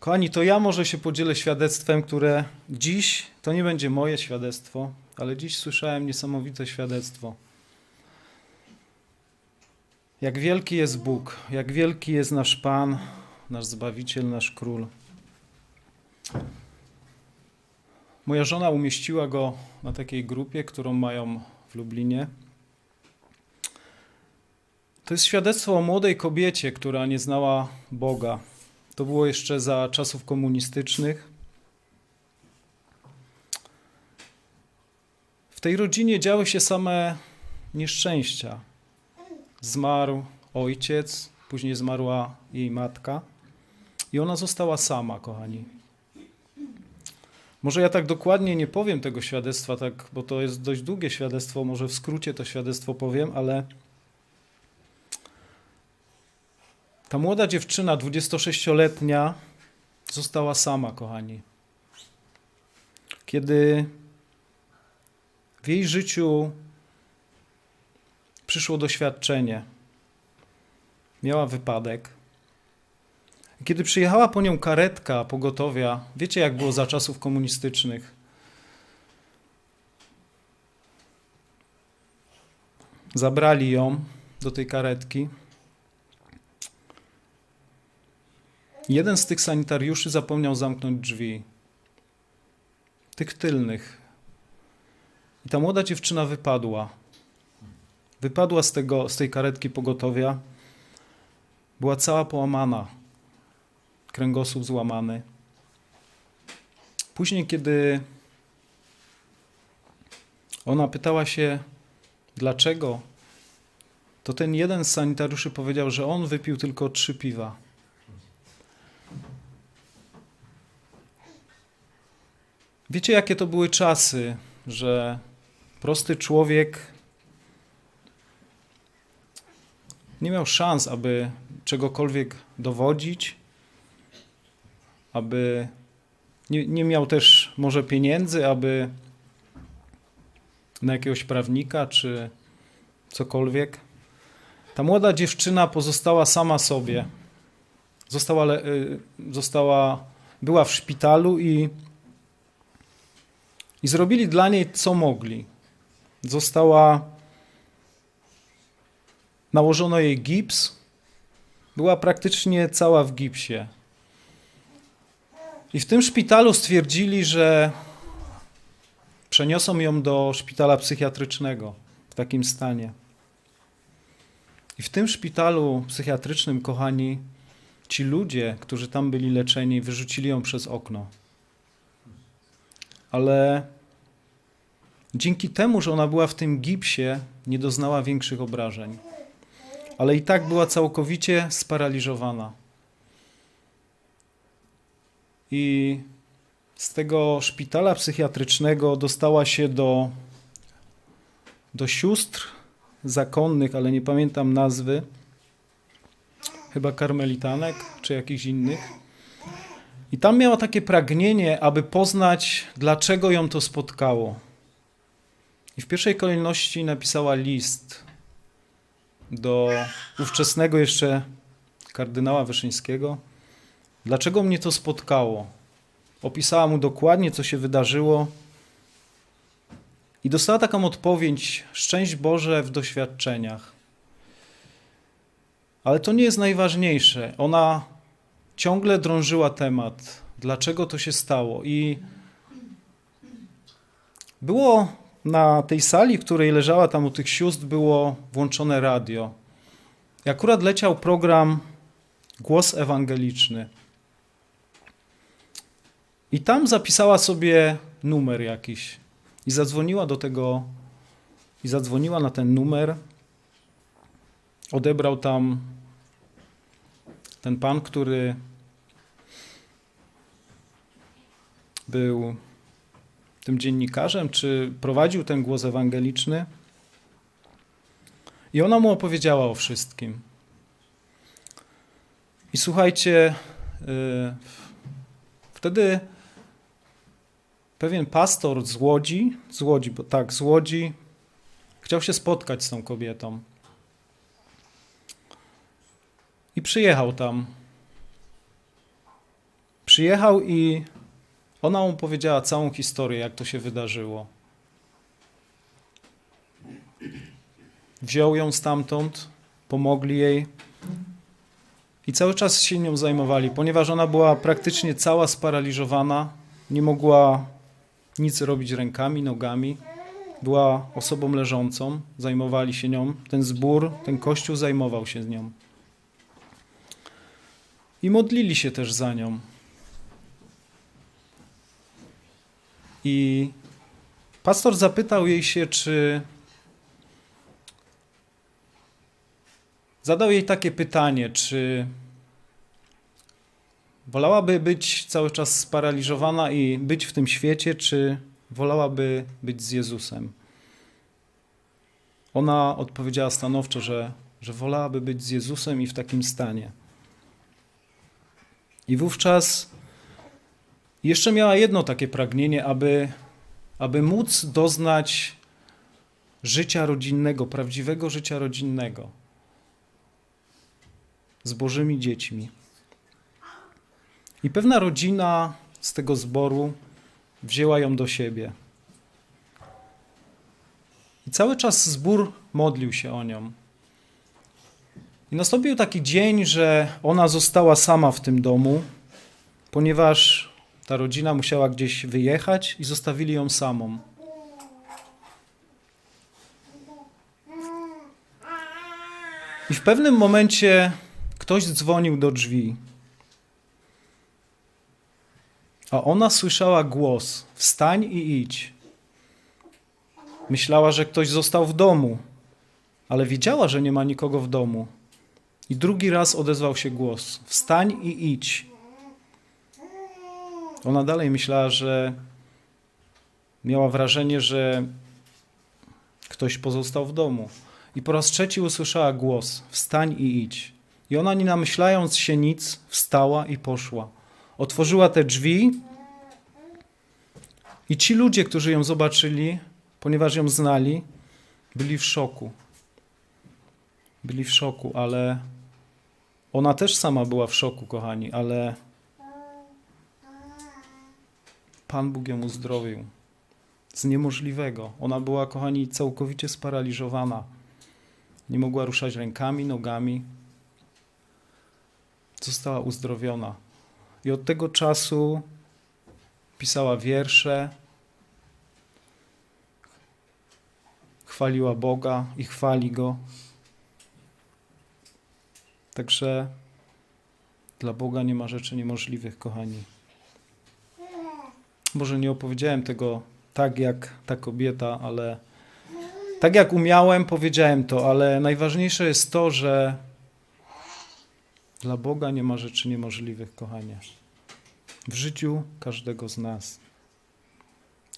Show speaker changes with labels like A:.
A: Kochani, to ja może się podzielę świadectwem, które dziś, to nie będzie moje świadectwo, ale dziś słyszałem niesamowite świadectwo. Jak wielki jest Bóg, jak wielki jest nasz Pan, nasz Zbawiciel, nasz Król. Moja żona umieściła go na takiej grupie, którą mają w Lublinie. To jest świadectwo o młodej kobiecie, która nie znała Boga. To było jeszcze za czasów komunistycznych. W tej rodzinie działy się same nieszczęścia. Zmarł ojciec, później zmarła jej matka i ona została sama, kochani. Może ja tak dokładnie nie powiem tego świadectwa, tak, bo to jest dość długie świadectwo, może w skrócie to świadectwo powiem, ale ta młoda dziewczyna, 26-letnia, została sama, kochani. Kiedy w jej życiu przyszło doświadczenie, miała wypadek. Kiedy przyjechała po nią karetka pogotowia, wiecie jak było za czasów komunistycznych? Zabrali ją do tej karetki. Jeden z tych sanitariuszy zapomniał zamknąć drzwi. Tych tylnych. I ta młoda dziewczyna wypadła. Wypadła z, tego, z tej karetki pogotowia. Była cała połamana kręgosłup złamany. Później, kiedy ona pytała się, dlaczego, to ten jeden z sanitariuszy powiedział, że on wypił tylko trzy piwa. Wiecie, jakie to były czasy, że prosty człowiek nie miał szans, aby czegokolwiek dowodzić, aby nie, nie miał też może pieniędzy, aby na jakiegoś prawnika czy cokolwiek. Ta młoda dziewczyna pozostała sama sobie. Została, y, została była w szpitalu i, i zrobili dla niej co mogli. Została nałożono jej gips. Była praktycznie cała w gipsie. I w tym szpitalu stwierdzili, że przeniosą ją do szpitala psychiatrycznego w takim stanie. I w tym szpitalu psychiatrycznym, kochani, ci ludzie, którzy tam byli leczeni, wyrzucili ją przez okno. Ale dzięki temu, że ona była w tym gipsie, nie doznała większych obrażeń. Ale i tak była całkowicie sparaliżowana. I z tego szpitala psychiatrycznego dostała się do, do sióstr zakonnych, ale nie pamiętam nazwy, chyba karmelitanek czy jakichś innych. I tam miała takie pragnienie, aby poznać, dlaczego ją to spotkało. I w pierwszej kolejności napisała list do ówczesnego jeszcze kardynała Wyszyńskiego. Dlaczego mnie to spotkało? Opisała mu dokładnie, co się wydarzyło. I dostała taką odpowiedź: Szczęść Boże w doświadczeniach. Ale to nie jest najważniejsze. Ona ciągle drążyła temat, dlaczego to się stało. I było na tej sali, w której leżała tam u tych sióstr, było włączone radio. I akurat leciał program Głos Ewangeliczny. I tam zapisała sobie numer jakiś i zadzwoniła do tego, i zadzwoniła na ten numer. Odebrał tam ten pan, który był tym dziennikarzem, czy prowadził ten głos ewangeliczny. I ona mu opowiedziała o wszystkim. I słuchajcie, yy, wtedy pewien pastor z Łodzi, z Łodzi, bo tak, z Łodzi, chciał się spotkać z tą kobietą. I przyjechał tam. Przyjechał i ona mu powiedziała całą historię, jak to się wydarzyło. Wziął ją stamtąd, pomogli jej i cały czas się nią zajmowali, ponieważ ona była praktycznie cała sparaliżowana, nie mogła nic robić rękami, nogami. Była osobą leżącą, zajmowali się nią. Ten zbór, ten kościół zajmował się nią. I modlili się też za nią. I pastor zapytał jej się, czy. Zadał jej takie pytanie, czy wolałaby być cały czas sparaliżowana i być w tym świecie, czy wolałaby być z Jezusem? Ona odpowiedziała stanowczo, że, że wolałaby być z Jezusem i w takim stanie. I wówczas jeszcze miała jedno takie pragnienie, aby, aby móc doznać życia rodzinnego, prawdziwego życia rodzinnego z Bożymi dziećmi. I pewna rodzina z tego zboru wzięła ją do siebie. I cały czas zbór modlił się o nią. I nastąpił taki dzień, że ona została sama w tym domu, ponieważ ta rodzina musiała gdzieś wyjechać i zostawili ją samą. I w pewnym momencie ktoś dzwonił do drzwi. A ona słyszała głos: Wstań i idź. Myślała, że ktoś został w domu, ale wiedziała, że nie ma nikogo w domu. I drugi raz odezwał się głos: Wstań i idź. Ona dalej myślała, że miała wrażenie, że ktoś pozostał w domu. I po raz trzeci usłyszała głos: Wstań i idź. I ona, nie namyślając się nic, wstała i poszła. Otworzyła te drzwi, i ci ludzie, którzy ją zobaczyli, ponieważ ją znali, byli w szoku. Byli w szoku, ale ona też sama była w szoku, kochani, ale Pan Bóg ją uzdrowił z niemożliwego. Ona była, kochani, całkowicie sparaliżowana. Nie mogła ruszać rękami, nogami. Została uzdrowiona. I od tego czasu pisała wiersze, chwaliła Boga i chwali Go. Także dla Boga nie ma rzeczy niemożliwych, kochani. Może nie opowiedziałem tego tak jak ta kobieta, ale tak jak umiałem, powiedziałem to, ale najważniejsze jest to, że dla Boga nie ma rzeczy niemożliwych, kochanie. W życiu każdego z nas.